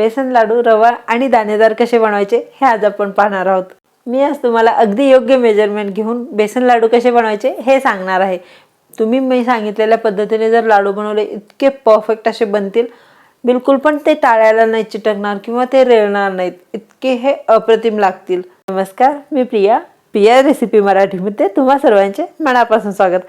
बेसन लाडू रवा आणि दाणेदार कसे बनवायचे हे आज आपण पाहणार आहोत. मी आज तुम्हाला अगदी योग्य मेजरमेंट घेऊन बेसन लाडू कसे बनवायचे हे सांगणार आहे. तुम्ही मी सांगितलेल्या पद्धतीने जर लाडू बनवले इतके परफेक्ट असे बनतील. बिलकुल पण ते टाळायला नाही चिटकणार किंवा ते रेळणार नाहीत. इतके हे अप्रतिम लागतील. नमस्कार मी प्रिया. प्रिया रेसिपी मराठीमध्ये तुम्हा सर्वांचे मनापासून स्वागत.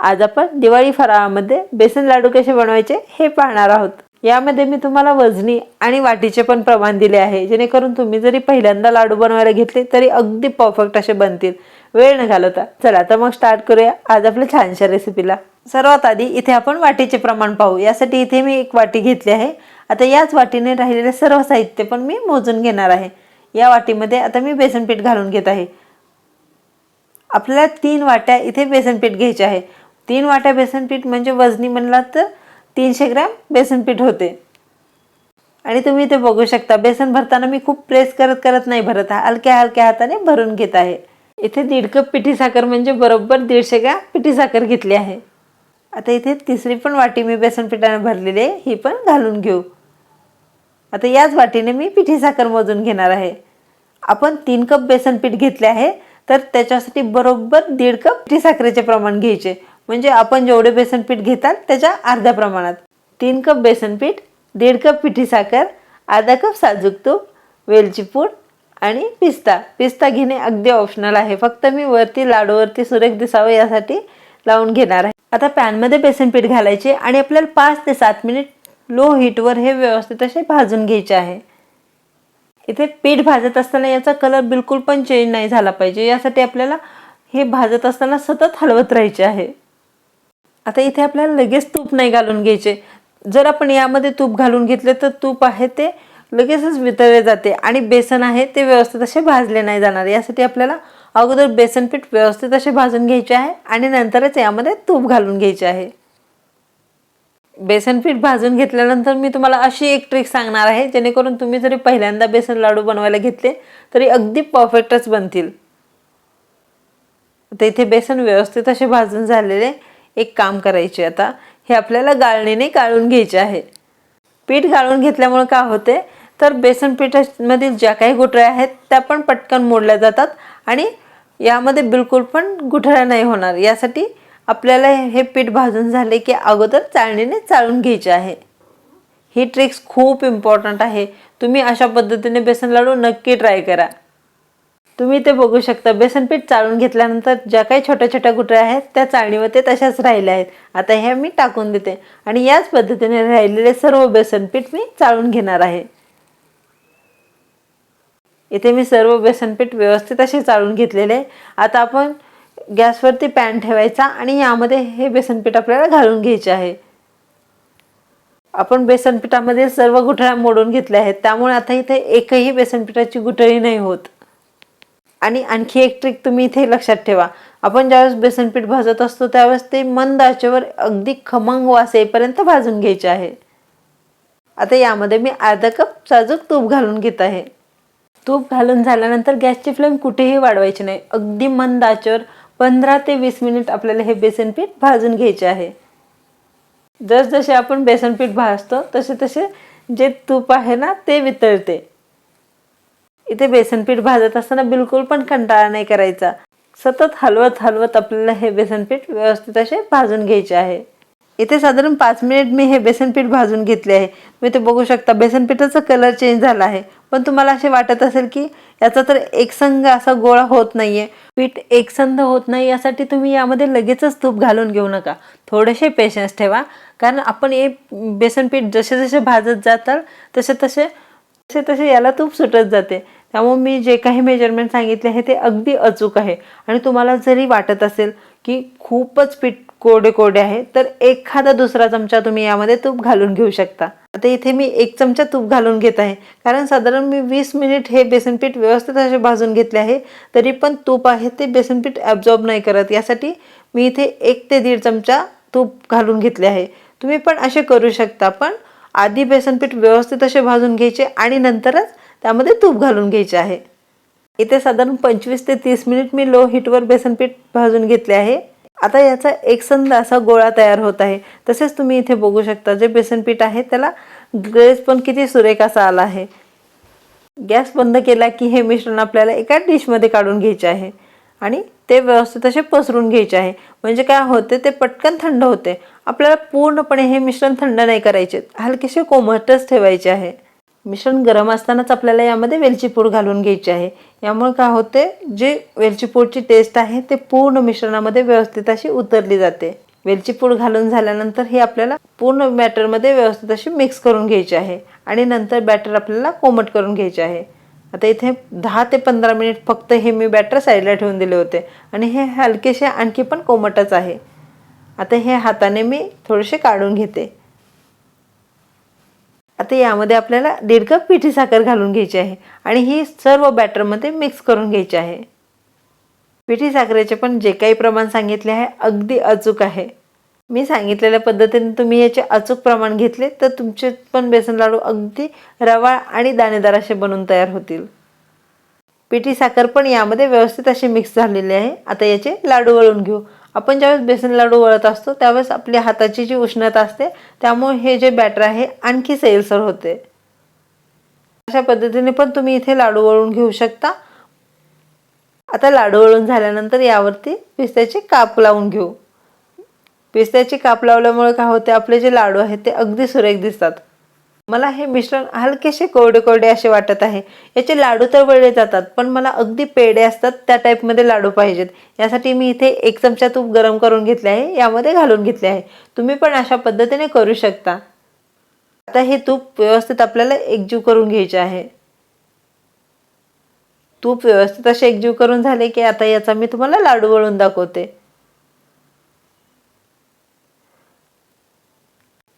आज आपण दिवाळी फराळामध्ये बेसन लाडू कसे बनवायचे हे पाहणार आहोत. यामध्ये मी तुम्हाला वजनी आणि वाटीचे पण प्रमाण दिले आहे. जेणेकरून तुम्ही जरी पहिल्यांदा लाडू बनवायला घेतले तरी अगदी परफेक्ट असे बनतील. वेळ न घालवता. चला तर मग स्टार्ट करूया आज आपल्या छानशा रेसिपीला सर्वात आधी इथे आपण वाटीचे प्रमाण पाहू. यासाठी इथे मी एक वाटी घेतली आहे. आता याच वाटीने राहिलेले सर्व साहित्य पण मी मोजून घेणार आहे. या वाटीमध्ये आता मी बेसन पीठ घालून घेत आहे. आपल्याला तीन वाट्या इथे बेसन पीठ घ्यायचे आहे. तीन वाट्या बेसन पीठ म्हणजे वजनी म्हणला तर तीनशे ग्रॅम बेसन पीठ होते. आणि तुम्ही इथे बघू शकता बेसन भरताना मी खूप प्रेस करत करत नाही भरत हा हलक्या हलक्या हाताने भरून घेत आहे. इथे दीड कप पिठी साखर म्हणजे बरोबर दीडशे ग्रॅम पिठी साखर घेतली आहे. आता इथे तिसरी पण वाटी मी बेसन पिठाने भरलेली आहे ही पण घालून घेऊ. आता याच वाटीने मी पिठी साखर मोजून घेणार आहे. आपण तीन कप बेसन पीठ घेतले आहे तर त्याच्यासाठी बरोबर दीड कप पिठी साखरेचे प्रमाण घ्यायचे. म्हणजे आपण जेवढे बेसन पीठ घेताल त्याच्या अर्ध्या प्रमाणात. तीन कप बेसन पीठ दीड कप पिठी साखर अर्धा कप साजूक तूप वेलची पूड आणि पिस्ता. पिस्ता घेणे अगदी ऑप्शनल आहे. फक्त मी वरती लाडूवरती सुरेख दिसावं यासाठी लावून घेणार आहे. आता पॅनमध्ये बेसन पीठ घालायचे आणि आपल्याला पाच ते सात मिनिट लो हीटवर हे व्यवस्थित असे भाजून घ्यायचे आहे. इथे पीठ भाजत असताना याचा कलर बिलकुल पण चेंज नाही झाला पाहिजे. यासाठी आपल्याला हे भाजत असताना सतत हलवत राहायचे आहे. आता इथे आपल्याला लगेच तूप नाही घालून घ्यायचे. जर आपण यामध्ये तूप घालून घेतले तर तूप आहे ते लगेचच वितळले जाते आणि बेसन आहे ते व्यवस्थित असे भाजले नाही जाणार. यासाठी आपल्याला अगोदर बेसन पीठ व्यवस्थित असे भाजून घ्यायचे आहे आणि नंतरच यामध्ये तूप घालून घ्यायचे आहे. बेसन पीठ भाजून घेतल्यानंतर मी तुम्हाला अशी एक ट्रिक सांगणार आहे जेणेकरून तुम्ही जरी पहिल्यांदा बेसन लाडू बनवायला घेतले तरी अगदी परफेक्टच बनतील. तर इथे बेसन व्यवस्थित असे भाजून झालेले एक काम करायचे आता. हे आपल्याला गाळणीने गाळून घ्यायचे आहे. पीठ गाळून घेतल्यामुळे काय होते? तर बेसन पिठामधील ज्या काही गुठळ्या आहेत त्या पण पटकन मोडल्या जातात आणि यामध्ये बिलकुल पण गुठळ्या नाही होणार. यासाठी आपल्याला हे पीठ भाजून झाले की अगोदर चाळणीने चाळून घ्यायचे आहे. ही ट्रिक्स खूप इम्पॉर्टंट आहे. तुम्ही अशा पद्धतीने बेसन लाडू नक्की ट्राय करा. तुम्ही ते बघू शकता. बेसन पीठ चाळून घेतल्यानंतर ज्या काही छोट्या छोट्या गुठळ्या आहेत त्या चाळणीवर ते तशाच राहिल्या आहेत. आता ह्या मी टाकून देते. आणि याच पद्धतीने राहिलेले सर्व बेसन पीठ मी चाळून घेणार आहे. इथे मी सर्व बेसन पीठ व्यवस्थित असे चाळून घेतलेले आता आपण गॅसवरती पॅन ठेवायचा आणि यामध्ये हे बेसन पीठ आपल्याला घालून घ्यायचे आहे. आपण बेसन पिठामध्ये सर्व गुठळ्या मोडून घेतल्या आहेत. त्यामुळे आता इथे एकही बेसन पिठाची गुठळी नाही होत. आणि आणखी एक ट्रिक तुम्ही इथे लक्षात ठेवा. आपण ज्यावेळेस बेसनपीठ भाजत असतो त्यावेळेस ते मंद आचेवर अगदी खमंग वास येईपर्यंत भाजून घ्यायचे आहे. आता यामध्ये मी अर्धा कप साजूक तूप घालून घेत आहे. तूप घालून झाल्यानंतर गॅसची फ्लेम कुठेही वाढवायची नाही. अगदी मंद आचेवर पंधरा ते वीस मिनिट आपल्याला हे बेसनपीठ भाजून घ्यायचे आहे. जसजसे आपण बेसनपीठ भाजतो तसे तसे जे तूप आहे ना ते वितळते. इथे बेसनपीठ भाजत असताना बिलकुल पण कंटाळा नाही करायचा. सतत हलवत हलवत आपल्याला हे बेसनपीठ व्यवस्थित असे भाजून घ्यायचे आहे. इथे साधारण पाच मिनिट मी हे बेसनपीठ भाजून घेतले आहे. मी ते बघू शकता बेसनपीठाचा कलर चेंज झाला आहे. पण तुम्हाला असे वाटत असेल की याचा तर एकसंग असा गोळा होत नाही आहे पीठ एकसंध होत नाही यासाठी तुम्ही यामध्ये लगेचच तूप घालून घेऊ नका. थोडेसे पेशन्स ठेवा. कारण आपण हे बेसनपीठ जसे जसे भाजत जाताल तसे तसे तसे तसे याला तूप सुटत जाते. त्यामुळे मी जे काही मेजरमेंट सांगितले आहे ते अगदी अचूक आहे. आणि तुम्हाला जरी वाटत असेल की खूपच पीठ कोरडे कोरडे आहे तर एखादा दुसरा चमचा तुम्ही यामध्ये तूप घालून घेऊ शकता. आता इथे मी एक चमचा तूप घालून घेत आहे. कारण साधारण मी वीस मिनिट हे बेसनपीठ व्यवस्थित असे भाजून घेतले आहे तरी पण तूप आहे ते बेसनपीठ ॲब्झॉर्ब नाही करत. यासाठी मी इथे एक ते दीड चमचा तूप घालून घेतले आहे. तुम्ही पण असे करू शकता पण आधी बेसनपीठ व्यवस्थित असे भाजून घ्यायचे आणि नंतरच त्यामध्ये तूप घालून घ्यायचे आहे. इथे साधारण पंचवीस ते तीस मिनिट मी लो हीटवर बेसन पीठ भाजून घेतले आहे. आता याचा एकसंद असा गोळा तयार होत आहे. तसेच तुम्ही इथे बघू शकता जे बेसन पीठ आहे त्याला ग्लेज पण किती सुरेख असा आला आहे. गॅस बंद केला की हे मिश्रण आपल्याला एका डिशमध्ये काढून घ्यायचे आहे. आणि ते व्यवस्थित असे पसरून घ्यायचे आहे. म्हणजे काय होते ते पटकन थंड होते. आपल्याला पूर्णपणे हे मिश्रण थंड नाही करायचे. हलकेसे कोमटच ठेवायचे आहे. मिश्रण गरम असतानाच आपल्याला यामध्ये वेलची पूड घालून घ्यायची आहे. यामुळे काय होते जे वेलची पूडची टेस्ट आहे ते पूर्ण मिश्रणामध्ये व्यवस्थित अशी उतरली जाते. वेलची पूड घालून झाल्यानंतर हे आपल्याला पूर्ण बॅटरमध्ये व्यवस्थित अशी मिक्स करून घ्यायची आहे. आणि नंतर बॅटर आपल्याला कोमट करून घ्यायचे आहे. आता इथे दहा ते पंधरा मिनिट फक्त हे मी बॅटर साईडला ठेवून दिले होते. आणि हे हलकेसे आणखी पण कोमटच आहे. आता हे हाताने मी थोडेसे काढून घेते. आता यामध्ये आपल्याला दीड कप पिठी साखर घालून घ्यायची आहे आणि ही सर्व बॅटरमध्ये मिक्स करून घ्यायची आहे. पिठी साखरेचे पण जे काही प्रमाण सांगितले आहे अगदी अचूक आहे. मी सांगितलेल्या पद्धतीने तुम्ही याचे अचूक प्रमाण घेतले तर तुमचे पण बेसन लाडू अगदी रवाळ आणि दाणेदार असे बनून तयार होतील. पिठी साखर पण यामध्ये व्यवस्थित अशी मिक्स झालेले आहे. आता याचे लाडू वळून घेऊ. आपण ज्यावेळेस बेसन लाडू वळत असतो त्यावेळेस आपल्या हाताची जी उष्णता असते त्यामुळे हे जे बॅटर आहे आणखी सैलसर होते. अशा पद्धतीने पण तुम्ही इथे लाडू वळून घेऊ शकता. आता लाडू वळून झाल्यानंतर यावरती पिस्त्याचे काप लावून घेऊ. पिस्त्याचे काप लावल्यामुळे काय होते आपले जे लाडू आहेत ते अगदी सुरेख दिसतात. मला हे मिश्रण हलकेसे कोरडे कोरडे असे वाटत आहे. याचे लाडू तर वळले जातात पण मला अगदी पेढे असतात त्या टाईपमध्ये लाडू पाहिजेत. यासाठी मी इथे एक चमचा तूप गरम करून घेतले आहे यामध्ये घालून घेतले आहे. तुम्ही पण अशा पद्धतीने करू शकता. आता हे तूप व्यवस्थित आपल्याला एकजीव करून घ्यायचे आहे. तूप व्यवस्थित असे एकजीव करून झाले की आता याचा मी तुम्हाला लाडू वळून दाखवते.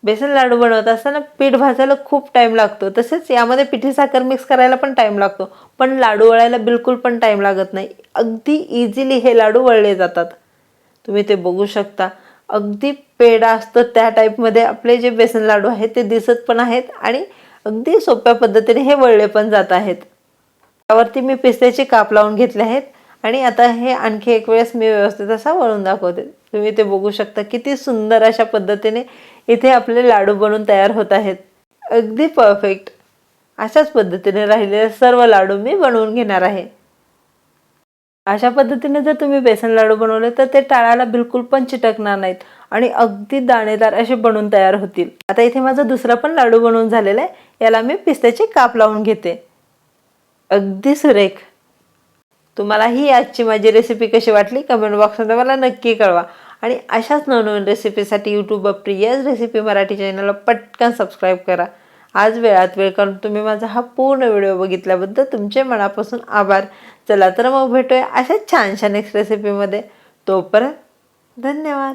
बेसन लाडू बनवत असताना पीठ भाजायला खूप टाईम लागतो. तसेच यामध्ये पिठी साखर मिक्स करायला पण टाईम लागतो. पण लाडू वळायला बिलकुल पण टाईम लागत नाही. अगदी इझिली हे लाडू वळले जातात. तुम्ही ते बघू शकता. अगदी पेढा असतो त्या टाईपमध्ये आपले जे बेसन लाडू आहेत ते दिसत पण आहेत आणि अगदी सोप्या पद्धतीने हे वळले पण जात आहेत. त्यावरती मी पिस्त्याचे काप लावून घेतले आहेत. आणि आता हे आणखी एक वेळेस मी व्यवस्थित असा वळून दाखवते. तुम्ही ते बघू शकता किती सुंदर अशा पद्धतीने इथे आपले लाडू बनून तयार होत आहेत. अगदी परफेक्ट अशाच पद्धतीने राहिलेले सर्व लाडू मी बनवून घेणार आहे. अशा पद्धतीने जर तुम्ही बेसन लाडू बनवले तर ते टाळाला बिलकुल पण चिटकणार नाहीत आणि अगदी दाणेदार असे बनवून तयार होतील. आता इथे माझा दुसरा पण लाडू बनवून झालेला आहे. याला मी पिस्त्याचे काप लावून घेते. अगदी सुरेख. तुम्हाला ही आजची माझी रेसिपी कशी वाटली? कमेंट बॉक्समध्ये मला नक्की कळवा. आणि अशाच नवनवीन रेसिपीसाठी यूट्यूब प्रियाज रेसिपी मराठी चॅनलला पटकन सबस्क्राईब करा. आज वेळात वेळ करून तुम्ही माझा हा पूर्ण व्हिडिओ बघितल्याबद्दल तुमचे मनापासून आभार. चला तर मग भेटूया अशाच छानशा नेक्स्ट रेसिपीमध्ये तोपर्यंत धन्यवाद.